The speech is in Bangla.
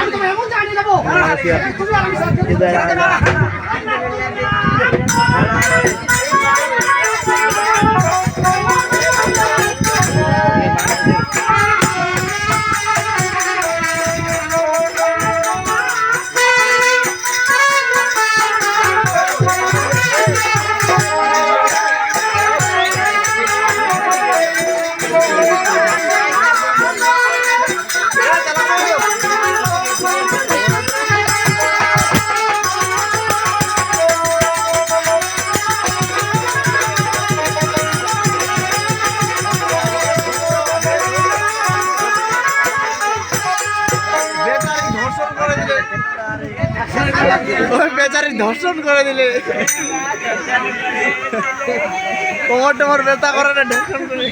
আমি এমন জানি যাব। বেচারি ধর্ষণ করে দিলে। কোমর টোমর ব্যথা করে না ধর্ষণ করে।